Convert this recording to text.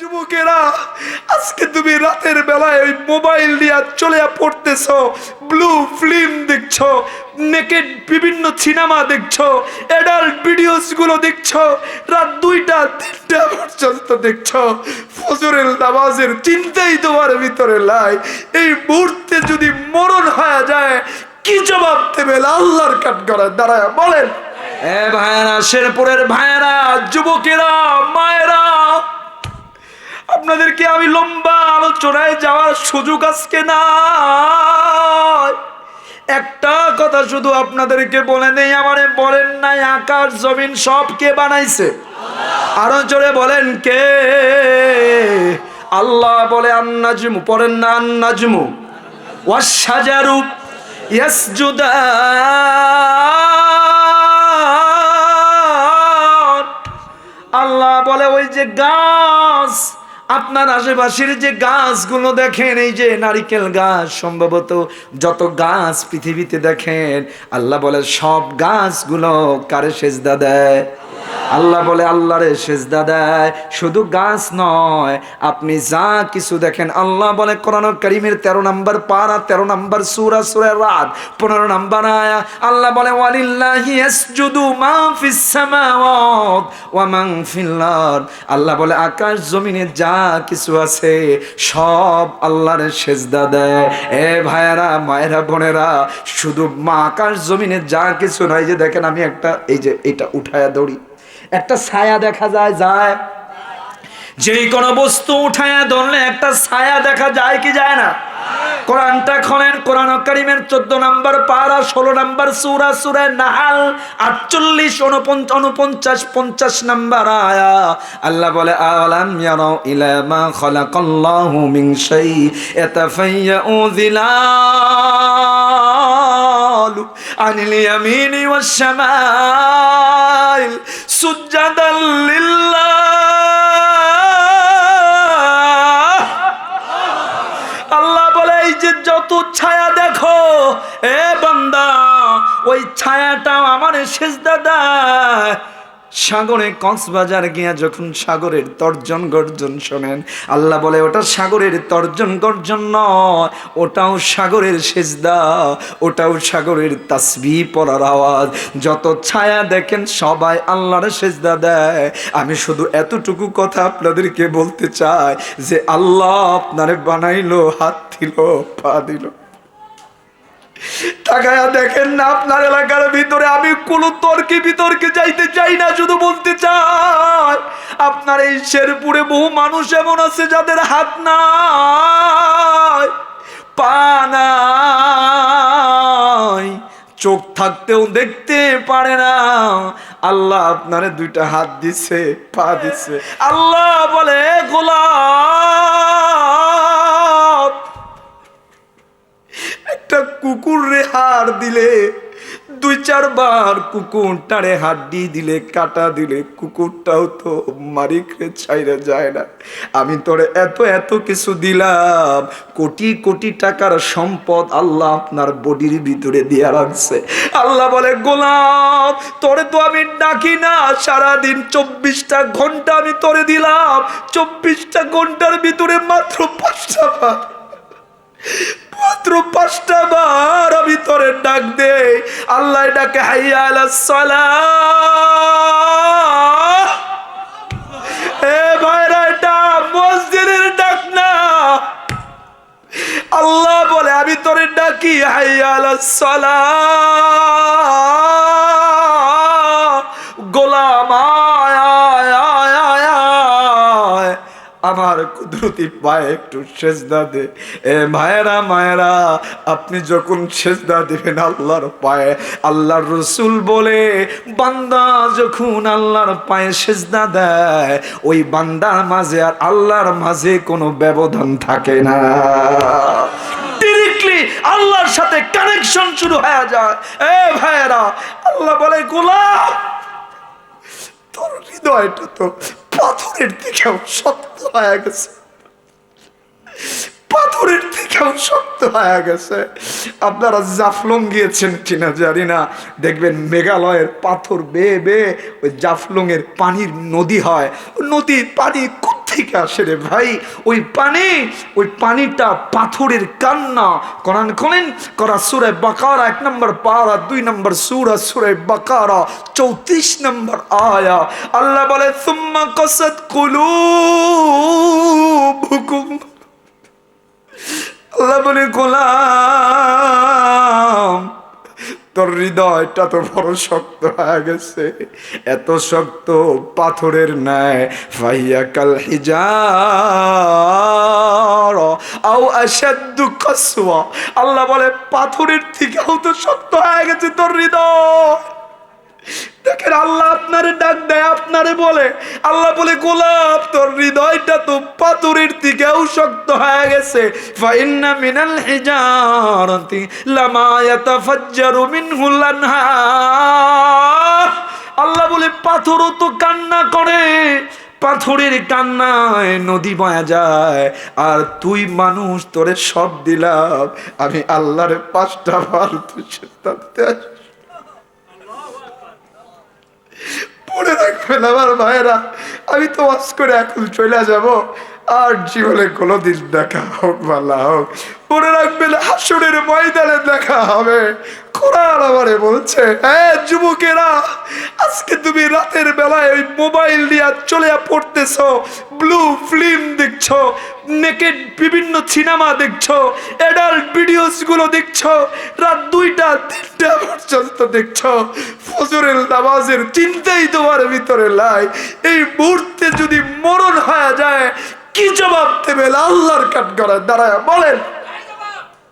যুবকেরা, আজকে তুমি রাতের বেলায় ওই মোবাইল চলে পড়তেছ, ব্লু ফিল্ম নেকেড বিভিন্ন সিনেমা অ্যাডাল্ট রাত দুইটা, তিনটা পর্যন্ত ফজরের নামাজের চিন্তাই তোমার ভিতরে লাই এই মুহূর্তে যদি মরণ হয়ে যায়, কি জবাব দেবে আল্লাহর কাঠ করার দাঁড়ায় বলেন। এ ভাইয়েরা, শেরপুরের ভাইয়েরা, যুবকেরা, মায়েরা আপনাদেরকে আমি লম্বা আলোচনায় যাওয়ার সুযোগ আজকে নাই। একটা কথা শুধু আপনাদেরকে বলে নেই, আমারে বলেন নাই আকাশ জমিন সব কে বানাইছে? আরও জোরে বলেন কে? আল্লাহ বলে, আন্নাজমু, পড়েন না আন্নাজমু। ওয়াসাজারু আল্লাহ বলে, ওই যে গাছ আপনার আশেপাশের যে গাছগুলো দেখেন, এই যে নারিকেল গাছ, সম্ভবত যত গাছ পৃথিবীতে দেখেন, আল্লাহ বলে, সব গাছগুলো কারে সেজদা দেয়? আল্লাহ বলে, আল্লাহরে সেজদা দেয়। শুধু গাছ নয়, আপনি যা কিছু দেখেন, আল্লাহ বলে, কোরআন করিমের তেরো নম্বর পারা, তেরো নম্বর সুরা সুরা রাত পনেরো নম্বর আয়া, আল্লাহ বলে আল্লাহ বলে, আকাশ জমিনে যা কিছু আছে, সব আল্লাহর সেজদা দেয়। এ ভাইয়েরা, মায়েরা, বোনেরা, শুধু মা আকাশ জমিনে যা কিছু নাই যে দেখেন আমি একটা, এই যে এটা উঠায়া দৌড়ি। একটা ছায়া দেখা যায় যায়। যে কোনো বস্তু উঠায়া ধরলে একটা ছায়া দেখা যায় কি যায় না? কোরআনটা খোলেন, কোরআন করিমের চোদ্দ নম্বর পারা, ষোলো নম্বর সুরা, সুরে নাহাল, আটচল্লিশ উনপঞ্চ উনপঞ্চাশ পঞ্চাশ নম্বর আয়া। আল্লাহ বলে আলাম ইয়ারাও ইলা মা খালাকাল্লাহু মিন শাই। ইয়াতাফাইয়াউ যিলালু আনিল ইয়ামিনি ওয়াশ শামাইল সুজদাল লিল্লাহ। যে যত ছায়া দেখো এ বান্দা ওই ছায়াটাও আমার শেষ দাদা সাগরে কক্সবাজার গিয়া যখন সাগরের তর্জন গর্জন শোনেন, আল্লাহ বলে, ওটা সাগরের তর্জন গর্জন নয়, ওটাও সাগরের সেজদা, ওটাও সাগরের তাসবি পড়ার আওয়াজ। যত ছায়া দেখেন, সবাই আল্লাহর সেজদা দেয়। আমি শুধু এতটুকু কথা আপনাদেরকে বলতে চাই যে আল্লাহ আপনারে বানাইলো, হাত দিল, পা দিল। তাকায়া দেখেন না আপনার এলাকার ভিতরে। আমি কোন তর্কে বিতর্কে যাইতে চাই না, শুধু বলতে চাই, আপনার এই শেরপুরে বহু মানুষ এমন আছে যাদের হাত নাই, পা নাই, চোখ থাকতেও দেখতে পারে না। আল্লাহ আপনারে দুইটা হাত দিছে, পা দিছে। আল্লাহ বলে গোলাপ একটা কুকুর রে হাড় দিলে, দুই চারবার কুকুরটারে হাড্ডি দিলে, কাটা দিলে, কুকুরটাও তো মারিকরে ছাইরা যায় না। আমি তোরে এত এত কিছু দিলাম, কোটি কোটি টাকার সম্পদ আল্লাহ আপনার বডির ভিতরে দিয়া রাখছে। আল্লাহ বলে, গোলাম, তোরে তো আমি ডাকি না, সারাদিন চব্বিশটা ঘণ্টা আমি তোরে দিলাম, চব্বিশটা ঘণ্টার ভিতরে মাত্র পাঁচটা বার মাত্র পাঁচটা বার আমি তোরে ডাক দে আল্লাহ ডাকে, হাইয়া আলাস সালাহ। এ ভাইরা, এটা মসজিদের ডাক না। আল্লাহ বলে, আমি তোরে ডাকি, হাইয়া আলাস সালাহ। গোলাম আমার কুদরতি পায়ে একটু সেজদা দে। এ মায়েরা মায়েরা, আপনি যখন সেজদা দিবেন আল্লাহর পায়ে, আল্লাহর রসুল বলে, বান্দা যখন আল্লাহর পায়ে সেজদা দেয়, ওই বান্দার মাঝে আর আল্লাহর মাঝে কোনো ব্যবধান থাকে না। ডিরেক্টলি আল্লাহর সাথে কানেকশন শুরু হয়ে যায়। এ ভাইয়েরা, আল্লাহ বলে গোলাপ তোর হৃদয়টা তো পাথরের দিকেও শক্ত হয়ে গেছে। পাথরের দিকেও শক্ত হয়ে গেছে। আপনারা জাফলং গিয়েছেন কিনা জানি না। দেখবেন মেঘালয়ের পাথর বেয়ে বেয়ে ওই জাফলং এর পানির নদী হয়। নদীর পানি থেকে আসে রে ভাই। ওই পানি, ওই পানিটা পাথরের কান্না। কোরআন খোলেন করা সুরে বাকারা, এক নম্বর পারা, দুই নম্বর সুরা, সুরে বাকারা, চৌত্রিশ নম্বর আয়া। আল্লাহ বলে, সুম্মা কসত কুলুবুকুম। আল্লাহ বলে, গোলাম। তোর হৃদয়টা তো বড় শক্ত হয়ে গেছে। এত শক্ত পাথরের ন্যায় ফাইয়া কাল হিজার। আল্লাহ বলে, পাথরের থেকেও তো শক্ত হয়ে গেছে তোর হৃদয়। দেখেন আল্লাহ আপনারে ডাক দেয়, আপনারে বলে। আল্লাহ বলে, গোলাপ, তোর হৃদয়টা তো পাথরের দিকেও শক্ত হয়ে গেছে। আল্লাহ বলে, পাথরও তো কান্না করে, পাথরের কান্নায় নদী বয়া যায়। আর তুই মানুষ, তোরে সব দিলাম। আমি আল্লাহর পাঁচটা বার তুই সিদ্ধান্তে আসি পড়ে রাখবেন আমার ভাইয়েরা। আমি তো ওয়াজ করে এখন চলে যাব। আর জীবনে কোনোদিন দেখা হোক ভালো হোক, মনে রাখবেন হাসুরের ময়দানে দেখা হবে। কোরআন আমারে বলছে হ্যাঁ যুবকেরা, আজকে তুমি রাতের বেলায় ওই মোবাইল নিয়ে চলে পড়তেছ, ব্লু ফিল্ম দেখছ, নেকেড বিভিন্ন সিনেমা দেখছ, অ্যাডাল্ট ভিডিওসগুলো দেখছ, রাত দুইটা, তিনটা পর্যন্ত দেখছ ফজরের নামাজের চিন্তাই তোমার ভিতরে লাই এই মুহূর্তে যদি মরণ হয়ে যায়, কি জবাব দেবে আল্লাহর কাঠ করার দাঁড়ায় বলেন।